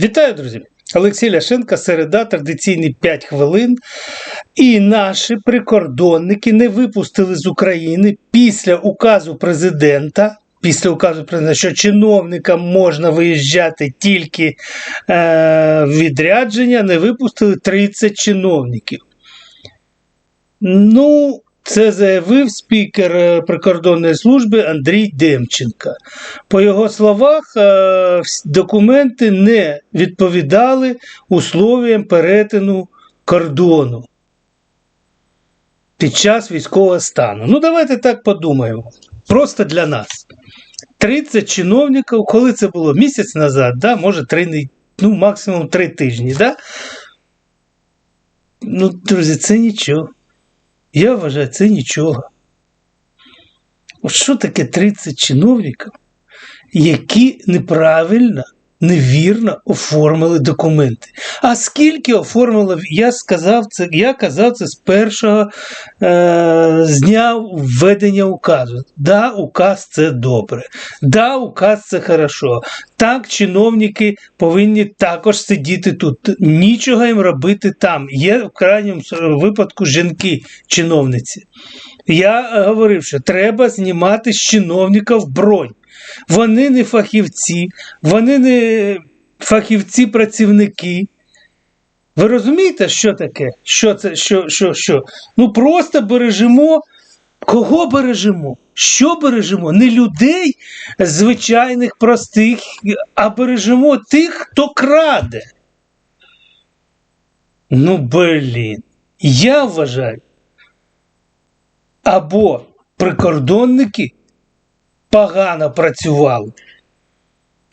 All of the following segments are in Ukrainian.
Вітаю, друзі! Олексій Ляшенко, середа, традиційні 5 хвилин. І наші прикордонники не випустили з України після указу президента. Після указу президента, що чиновникам можна виїжджати тільки е, відрядження, не випустили 30 чиновників. Ну, це заявив спікер е, прикордонної служби Андрій Демченко. По його словах, е, документи не відповідали условіям перетину кордону під час військового стану. Ну, давайте так подумаємо. Просто для нас. 30 чиновників, коли це було місяць назад, да, може, три, не- ну, максимум 3 тижні. Да? Ну, друзі, це нічого. Я вважаю, це нічого. От що таке 30 чиновників, які неправильно, невірно оформили документи? А скільки оформили, я сказав це, я казав це з першого е, з дня введення указу. Да, указ це добре. Да, указ це хорошо. Так, чиновники повинні також сидіти тут. Нічого їм робити там. Є в крайньому випадку жінки, чиновниці. Я е, говорив, що треба знімати з чиновників бронь. Вони не фахівці, вони не фахівці-працівники. Ви розумієте, що таке? Що це? Що, що, що? Ну просто бережемо. Кого бережемо? Що бережемо? Не людей звичайних, простих, а бережемо тих, хто краде. Ну, блін. Я вважаю, або прикордонники погано працювали,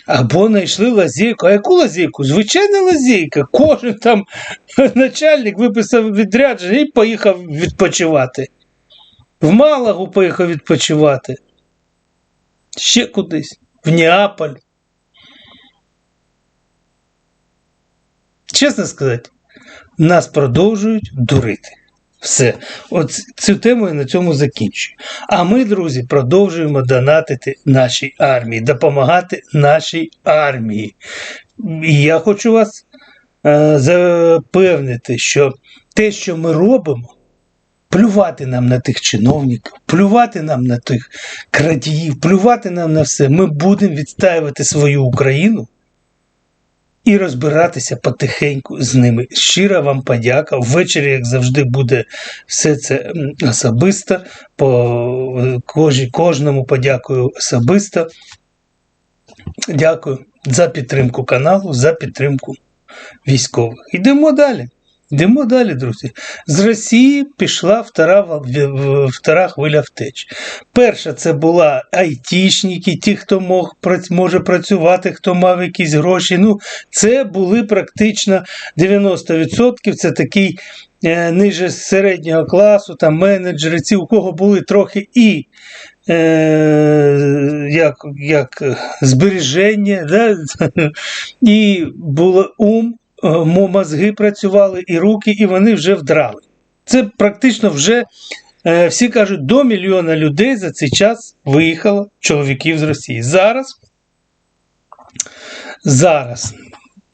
або знайшли лазейку. А яку лазейку? Звичайна лазейка. Кожен там начальник виписав відрядження і поїхав відпочивати. В Малагу поїхав відпочивати. Ще кудись, в Неаполь. Чесно сказати, нас продовжують дурити. Все. От цю тему я на цьому закінчую. А ми, друзі, продовжуємо донатити нашій армії, допомагати нашій армії. І я хочу вас е, запевнити, що те, що ми робимо, плювати нам на тих чиновників, плювати нам на тих крадіїв, плювати нам на все. Ми будемо відстаювати свою Україну і розбиратися потихеньку з ними. Щира вам подяка. Ввечері, як завжди, буде все це особисто. По кожному подякую особисто. Дякую за підтримку каналу, за підтримку військових. Йдемо далі. Йдемо далі, друзі. З Росії пішла втора, втора хвиля втеч. Перша це була айтішники, ті, хто мог, може працювати, хто мав якісь гроші. Ну, це були практично 90%. Це такий е, ниже середнього класу, там менеджери, ці, у кого були трохи і е, як, як е, збереження, да? і було ум, мозги працювали, і руки, і вони вже вдрали. Це практично вже. е, Всі кажуть, до мільйона людей за цей час виїхало чоловіків з Росії. Зараз, зараз,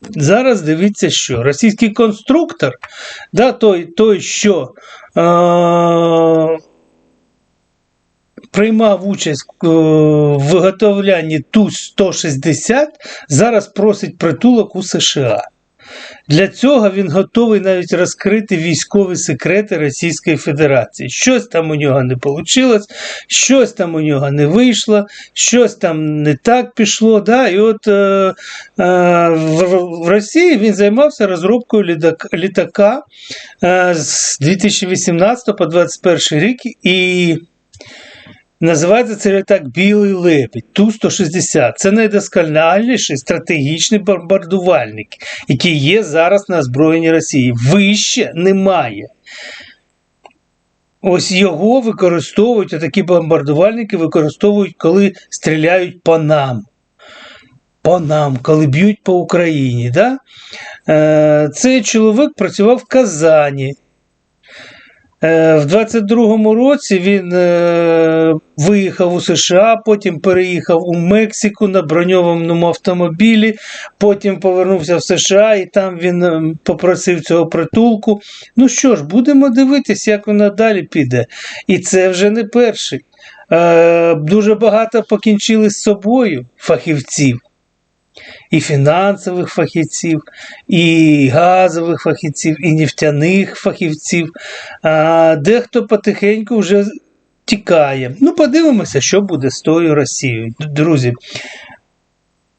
зараз дивіться, що російський конструктор, да, той, той що е, приймав участь е, в виготовлянні Ту-160, зараз просить притулок у США. Для цього він готовий навіть розкрити військові секрети Російської Федерації. Щось там у нього не вийшло, щось там у нього не вийшло, щось там не так пішло. Да? І от е, е, в, Росії він займався розробкою літак, літака е, з 2018 по 2021 рік. І Називається це літак Білий Лебідь Ту-160. Це найдосконаліший стратегічний бомбардувальник, який є зараз на озброєнні Росії. Вище немає. Ось його використовують, такі бомбардувальники використовують, коли стріляють по нам. По нам, коли б'ють по Україні. Да? Е, Цей чоловік працював в Казані. Е, В 22-му році він е, виїхав у США, потім переїхав у Мексику на броньованому автомобілі, потім повернувся в США і там він е, попросив цього притулку. Ну що ж, будемо дивитися, як воно далі піде. І це вже не перший. Е, Дуже багато покінчили з собою фахівців. І фінансових фахівців, і газових фахівців, і нефтяних фахівців. А дехто потихеньку вже тікає. Ну, подивимося, що буде з тою Росією. Друзі,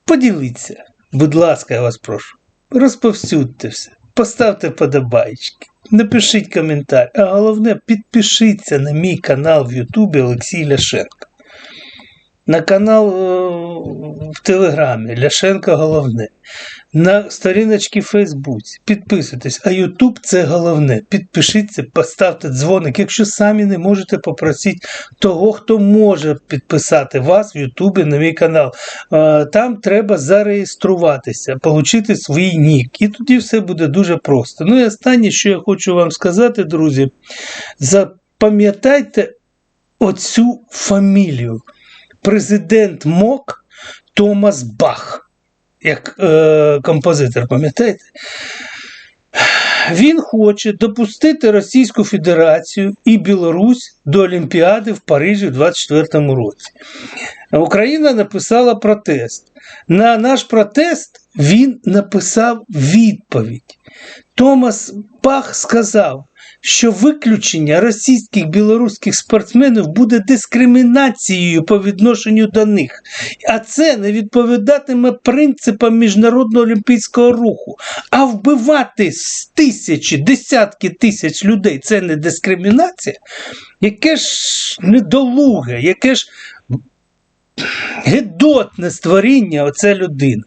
поділіться, будь ласка, я вас прошу. Розповсюдьте все, поставте подобайки, напишіть коментар, а головне, підпишіться на мій канал в Ютубі Олексій Ляшенко. На канал е, в Телеграмі Ляшенко головне. На сторіночці в Фейсбуці. Підписуйтесь, а Ютуб це головне. Підпишіться, поставте дзвоник. Якщо самі не можете, попросіть того, хто може підписати вас в Ютубі на мій канал. Е, Там треба зареєструватися, отримати свій нік. І тоді все буде дуже просто. Ну і останнє, що я хочу вам сказати, друзі, запам'ятайте оцю фамілію. Президент МОК Томас Бах, як е, композитор, пам'ятаєте? Він хоче допустити Російську Федерацію і Білорусь до Олімпіади в Парижі в 2024 році. Україна написала протест. На наш протест він написав відповідь. Томас Бах сказав, що виключення російських білоруських спортсменів буде дискримінацією по відношенню до них, а це не відповідатиме принципам міжнародного олімпійського руху. А вбивати з тисячі, десятки тисяч людей це не дискримінація, яке ж недолуге, яке ж гидотне створіння оця людина.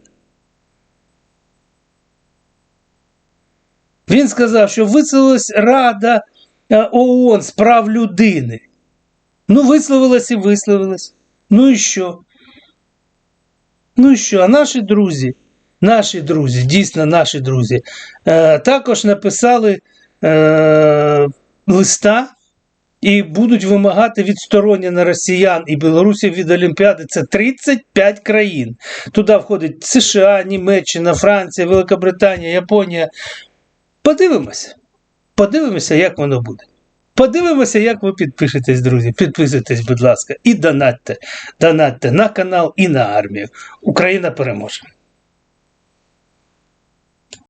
Він сказав, що висловилась Рада е, ООН з прав людини. Ну, висловилась і висловилась. Ну і що? Ну і що? А наші друзі, наші друзі, дійсно наші друзі, е, також написали е, листа і будуть вимагати відсторонення росіян і білорусів від Олімпіади. Це 35 країн. Туди входить США, Німеччина, Франція, Великобританія, Японія. Подивимося. Подивимося, як воно буде. Подивимося, як ви підпишетесь, друзі. Підписуйтесь, будь ласка, і донатьте. Донатьте на канал і на армію. Україна переможе.